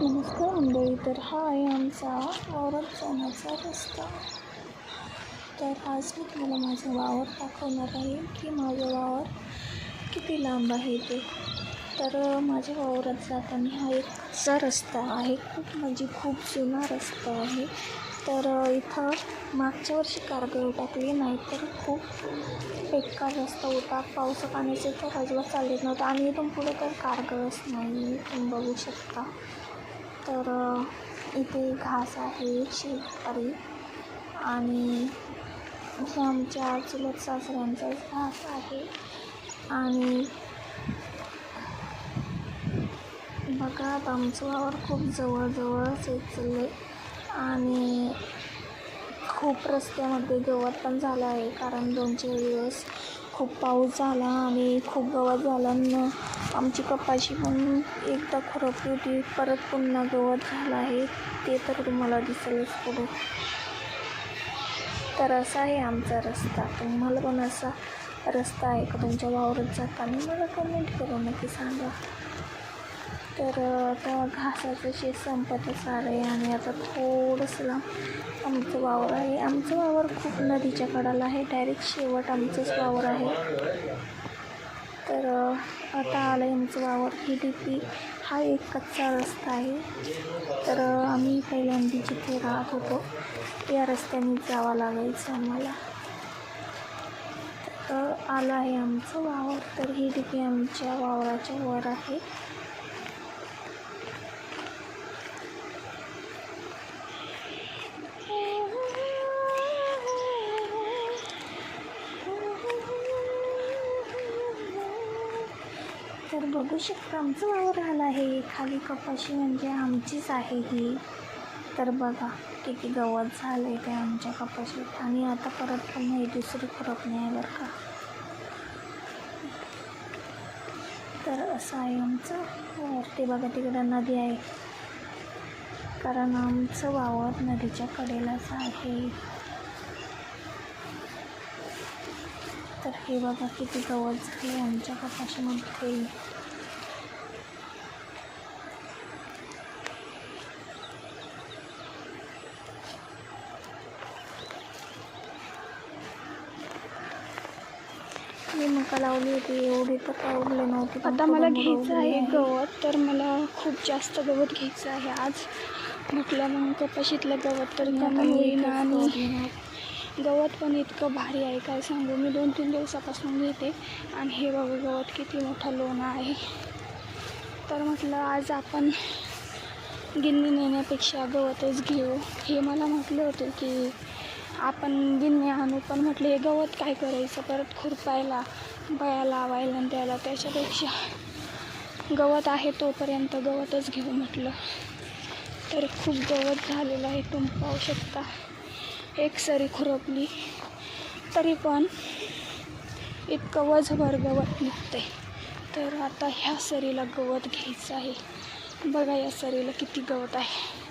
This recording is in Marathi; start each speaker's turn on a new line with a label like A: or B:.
A: नमस्कार मंडळी तर हा आहे आमचा वावरात जाण्याचा रस्ता. तर आज मी तुम्हाला माझं वावर दाखवणार आहे की माझं वावर किती लांब आहे ते. तर माझ्या वावरात जाताना हा एक रस्ता आहे. खूप म्हणजे खूप जुना रस्ता आहे. तर इथं मागच्या वर्षी कारगळ टाकली नाही तर खूप बेकार रस्ता होता. पावसा पाण्याचे तर अजिबात चालत नव्हतं. आणि इथून पुढे तर कारगळच नाही तुम्ही बघू शकता. तर इथे घास आहे शेतकरी. आणि हे आमच्या चुलत सासऱ्यांचाच घास आहे. आणि बघा आता आमचं वावर खूप जवळजवळच येत चाललं आणि खूप रस्त्यामध्ये गवत पण झालं आहे कारण दोन चार दिवस खूप पाऊस झाला आणि खूप गवत झालं आमची कपाशी पण एकदा खुरपली होती परत पुन्हा गवत झालं आहे. ते तर तुम्हाला दिसेलच पुढे. तर असा आहे आमचा रस्ता. तुम्हाला पण असा रस्ता आहे का तुमच्या वावरात जाताना? मला कमेंट करू नक्की सांगा. तर आता घासाचं शेत संपतच आलं आहे आणि आता थोडंसं लांब आमचं वावर आहे. आमचं वावर खूप नदीच्या कडाला आहे. डायरेक्ट शेवट आमचंच वावर आहे. तर आता आलं आहे आमचं वावर. ही डी हा एक कच्चा रस्ता आहे. तर आम्ही पहिल्यांदा जिथे राहत होतो. या रस्त्याने जावं लागायचं आम्हाला. तर आलं आहे आमचं वावर. तर ही डी आमच्या वावराच्या वर आहे. तर बघू शकता आमचं वावर आलं आहे. खाली कपाशी म्हणजे आमचीच आहे ही. तर बघा किती गवत झालं आहे ते आमच्या कपाशीत. आणि आता परत पण नाही दुसरी खुरपणी आहे बरं का. तर असं आहे आमचं वावर. ते बघा तिकडं नदी आहे. कारण आमचं वावर नदीच्या कडेलाच आहे. तर हे बघा किती गवत झाले आमच्या कपाशीमध्ये. मका लावली होती एवढी तर लावली नव्हती
B: आता मला घ्यायचं आहे गवत तर मला खूप जास्त गवत घ्यायचं आहे आज. म्हटलं मग कपाशीतलं गवत तर कमी
A: इथेच
B: आणि. गवत पण इतकं भारी आहे काय सांगू? मी दोन तीन दिवसापासून घेते आणि हे बघा गवत किती मोठा लोणं आहे. तर म्हटलं आज आपण गिन्नी नेण्यापेक्षा गवतच घेऊ. हे मला म्हटले होते की आपण गिन्नी आणू पण म्हटलं हे गवत काय करायचं? परत खुरपायला बया लावायला आणि त्याला त्याच्यापेक्षा गवत आहे तोपर्यंत गवतच घेऊ म्हटलं. तर खूप गवत झालेलं आहे तुम्ही पाहू शकता. एक सरी खुरपली तरी पण इतकं वजभर गवत निघते तर आता ह्या सरीला गवत घ्यायचं आहे. बघा या सरीला किती गवत आहे.